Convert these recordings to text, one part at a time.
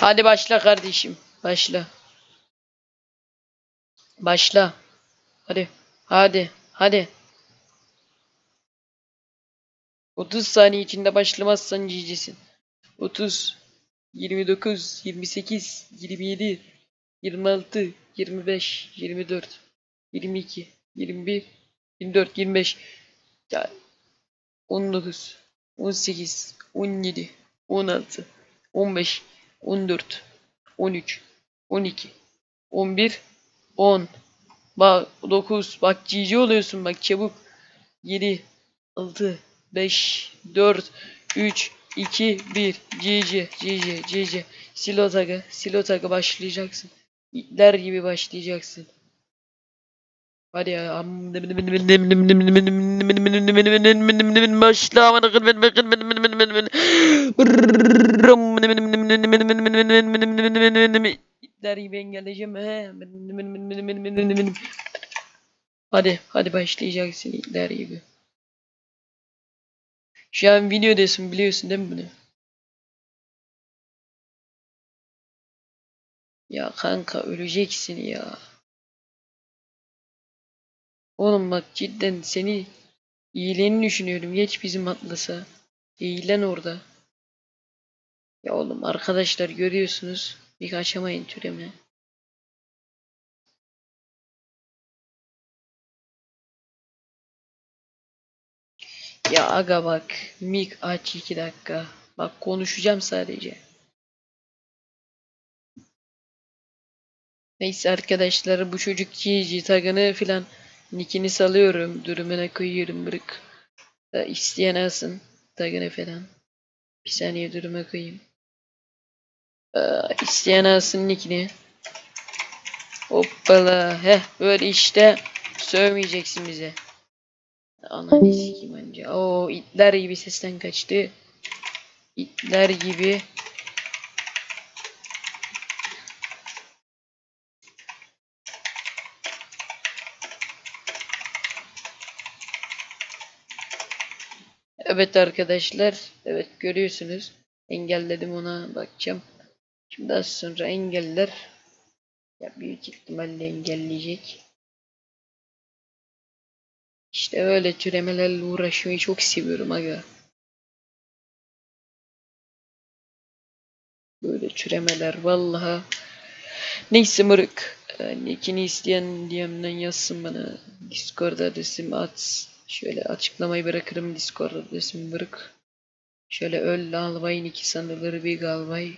Hadi başla kardeşim. Başla. Başla. Hadi. Hadi. Hadi. 30 saniye içinde başlamazsan cicisin. 30 29 28 27 26 25 24 22 21 24 25 ya 19 18 17 16 15 14 13 12 11 10 bak 9 bak cici oluyorsun. Bak çabuk. 7 6 5 4 3 2 1 cici cici cici. Silo takı silo takı başlayacaksın. İtler gibi başlayacaksın Hadi ya. Başla. İtler gibi engelleyeceğim. Hadi, hadi başlayacaksın itler gibi. Şu an videodasın biliyorsun değil mi bunu? Ya kanka öleceksin ya. Oğlum bak cidden seni iyiliğini düşünüyorum. Geç bizim Atlas'a. Eğlen orada. Ya oğlum arkadaşlar görüyorsunuz. Bir kaçamayın türeme. Ya aga bak. Mik aç iki dakika. Bak konuşacağım sadece. Neyse arkadaşlar bu çocuk GG tagını filan nickini salıyorum. Durumuna koyuyorum bırak. Da isteyen alsın tagını falan. Bir saniye duruma koyayım. İsteyen alsın nickini. Hoppala. Heh böyle işte sövmeyeceksin bize. Ananı sikeyim anca. Oo itler gibi sesten kaçtı. İtler gibi. Evet arkadaşlar. Evet görüyorsunuz. Engelledim ona bakacağım. Şimdi az sonra engeller. Ya büyük ihtimalle engelleyecek. İşte öyle türemelerle uğraşmayı çok seviyorum aga. Böyle türemeler vallahi. Neyse mırık. Yani ikini isteyen DM'den yazsın bana. Discord adresim at. Şöyle açıklamayı bırakırım Discord adresim bırak. Şöyle öl albayın iki sandıları bir galbay.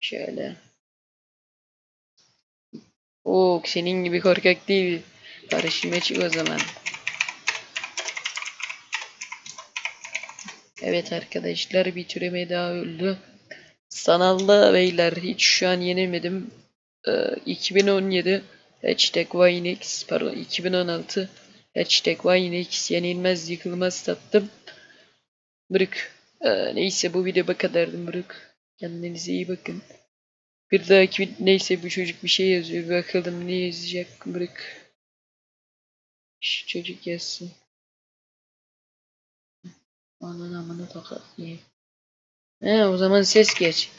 Şöyle. Oo senin gibi korkak değil. Karışıma çık o zaman. Evet arkadaşlar bir türeme daha öldü. Sanalda beyler hiç şu an yenemedim. Ee, 2017 hashtag Vinex pardon 2016 hashtag Vinex yenilmez yıkılmaz tattım. Bırık. Ee, neyse bu video bu kadardı bırık. Kendinize iyi bakın. Bir dahaki neyse bu çocuk bir şey yazıyor. Bakalım ne yazacak bırık. Şu çocuk yazsın. Anan amına tokat diye. He o zaman ses geç.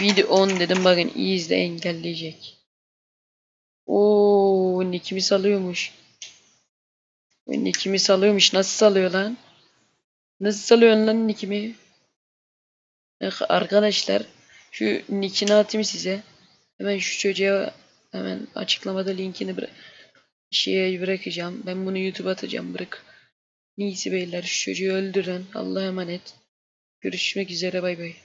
Video 10 dedim bakın iyi izle engelleyecek. Oo nickimi salıyormuş. Nickimi salıyormuş. Nasıl salıyor lan? Nasıl salıyorsun lan nickimi? Eh, Arkadaşlar şu nickini atayım size. Hemen şu çocuğa hemen açıklamada linkini bırak şeye bırakacağım. Ben bunu YouTube'a atacağım. Bırak. Neyse beyler şu çocuğu öldürün. Allah'a emanet. Görüşmek üzere bay bay.